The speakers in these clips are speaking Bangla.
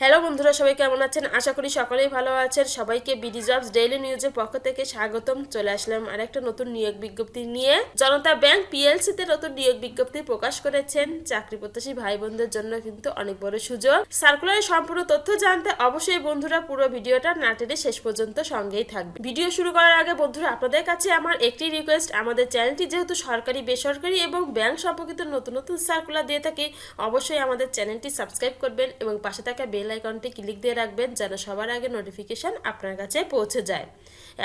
হ্যালো বন্ধুরা, সবাই কেমন আছেন? আশা করি সকলেই ভালো আছেন। সবাইকে বিডি জবস ডেইলি নিউজের পক্ষ থেকে স্বাগতম। চলে আসলাম আর একটা নতুন নিয়োগ বিজ্ঞপ্তি নিয়ে। জনতা ব্যাংক পিএলসি তে নতুন নিয়োগ বিজ্ঞপ্তি প্রকাশ করেছেন। চাকরি প্রত্যাশী ভাই বোনদের জন্য কিন্তু অনেক বড় সুযোগ। সার্কুলারের সম্পূর্ণ তথ্য জানতে অবশ্যই বন্ধুরা পুরো ভিডিওটা না টেনে শেষ পর্যন্ত সঙ্গেই থাকবে। ভিডিও শুরু করার আগে বন্ধুরা, আপনাদের কাছে আমার একটি রিকোয়েস্ট আমাদের চ্যানেলটি যেহেতু সরকারি, বেসরকারি এবং ব্যাংক সম্পর্কিত নতুন নতুন সার্কুলার দিয়ে থাকি, অবশ্যই আমাদের চ্যানেলটি সাবস্ক্রাইব করবেন এবং পাশে থাকা বেল আইকনটি ক্লিক দিয়ে রাখবেন যেন সবার আগে নোটিফিকেশন আপনার কাছে পৌঁছে যায়।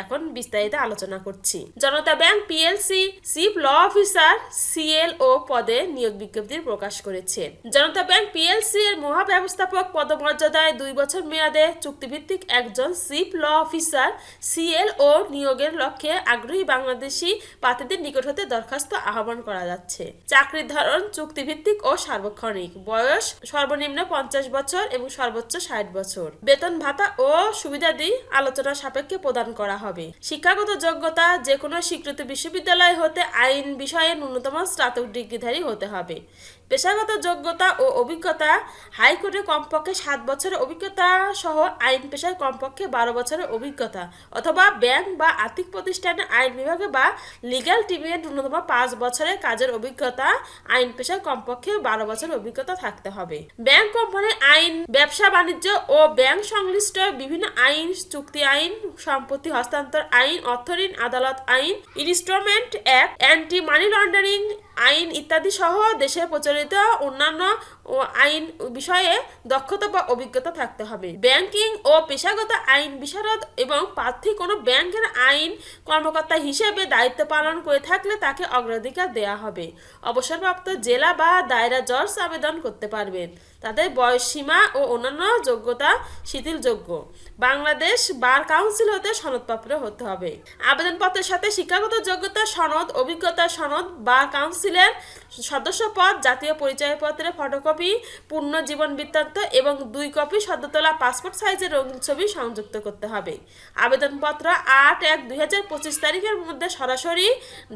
এখন বিস্তারিত আলোচনা করছি। Janata bank PLC chief law officer CLO পদে নিয়োগ বিজ্ঞপ্তি প্রকাশ করেছে। জনতা ব্যাংক পিএলসি এর মহাব্যবস্থাপক পদমর্যাদায় দুই বছর মেয়াদে চুক্তিভিত্তিক একজন চিফ ল অফিসার সিএলও নিয়োগের লক্ষ্যে আগ্রহী বাংলাদেশি প্রার্থীদের নিকট হতে দরখাস্ত আহ্বান করা যাচ্ছে। চাকরির ধরন চুক্তিভিত্তিক ও সার্বক্ষণিক। বয়স সর্বনিম্ন পঞ্চাশ বছর এবং সর্বোচ্চ ষাট বছর। বেতন ভাতা ও সুবিধাদি আলোচনা সাপেক্ষে প্রদান করা হবে। শিক্ষাগত যোগ্যতা যে কোনো স্বীকৃত বিশ্ববিদ্যালয় হতে আইন বিষয়ে ন্যূনতম স্নাতক ডিগ্রিধারী হতে হবে। পেশাগত যোগ্যতা ও অভিজ্ঞতা হাইকোর্টে কমপক্ষে সাত বছরের অভিজ্ঞতা সহ আইন পেশায় কমপক্ষে বারো বছরের অভিজ্ঞতা অথবা ব্যাংক বা আর্থিক প্রতিষ্ঠানে আইন বিভাগে বা লিগ্যাল টিমে ন্যূনতম পাঁচ বছরের কাজের অভিজ্ঞতা আইন পেশায় কমপক্ষে বারো বছরের অভিজ্ঞতা থাকতে হবে। ব্যাংক কোম্পানির আইন, ব্যবসা বাণিজ্য ও ব্যাংক সংশ্লিষ্ট বিভিন্ন আইন, চুক্তি আইন, সম্পত্তি হস্তান্তর আইন, অর্থঋণ, আদালত আইন instrument act anti money laundering আইন ইত্যাদি সহ দেশে প্রচলিত অন্যান্য আইন বিষয়ে দক্ষতা বা অভিজ্ঞতা থাকতে হবে। ব্যাংকিং ও পেশাগত আইন বিশারদ এবং প্রার্থী কোনো ব্যাংকের আইন কর্মকর্তা হিসেবে দায়িত্ব পালন করে থাকলে তাকে অগ্রাধিকার দেয়া হবে। অবসরপ্রাপ্ত জেলা বা দায়রা জজ আবেদন করতে পারবেন। তাদের বয়স সীমা ও অন্যান্য যোগ্যতা শিথিলযোগ্য। বাংলাদেশ বার কাউন্সিল হতে সনদপ্রাপ্ত হতে হবে। আবেদনপত্রের সাথে শিক্ষাগত যোগ্যতা, সনদ, অভিজ্ঞতা, সনদ, বার কাউন্সিলের সদস্য পদ জাতীয় পরিচয়পত্রের ফটোকপি পূর্ণ জীবন বৃত্তান্ত এবং দুই কপি সদ্যতলা পাসপোর্ট সাইজের রঙিন ছবি সংযুক্ত করতে হবে। আবেদনপত্র আট এক দুই হাজার পঁচিশ তারিখের মধ্যে সরাসরি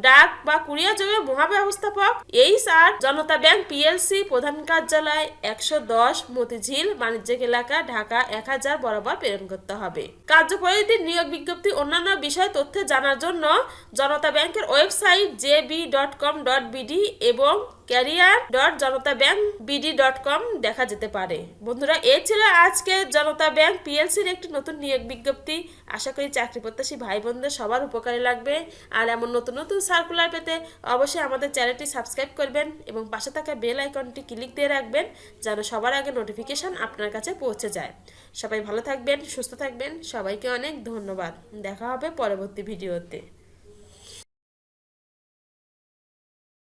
ডাক বা কুরিয়ার যোগে মহাব্যবস্থাপক H R Janata bank PLC, প্রধান কার্যালয়, একশো দশ, মতিঝিল, বাণিজ্যিক এলাকা, ঢাকা, এক হাজার বরাবর প্রেরণ করতে হবে। কার্যপরিধির নিয়োগ বিজ্ঞপ্তি, অন্যান্য বিষয় তথ্য জানার জন্য জনতা ব্যাংকের website J B dot com dot BD এবং career dot Janata bank BD dot com দেখা যেতে পারে। বন্ধুরা, এ ছিল আজকে জনতা ব্যাংক পিএলসির একটি নতুন নিয়োগ বিজ্ঞপ্তি। আশা করি চাকরি প্রত্যাশী ভাই বোনদের সবার উপকারে লাগবে। আর এমন নতুন নতুন সার্কুলার পেতে অবশ্যই আমাদের চ্যানেলটি সাবস্ক্রাইব করবেন এবং পাশে থাকা বেল আইকনটি ক্লিক দিয়ে রাখবেন যেন সবার আগে নোটিফিকেশন আপনার কাছে পৌঁছে যায়। সবাই ভালো থাকবেন, সুস্থ থাকবেন। সবাইকে অনেক ধন্যবাদ। দেখা হবে পরবর্তী ভিডিওতে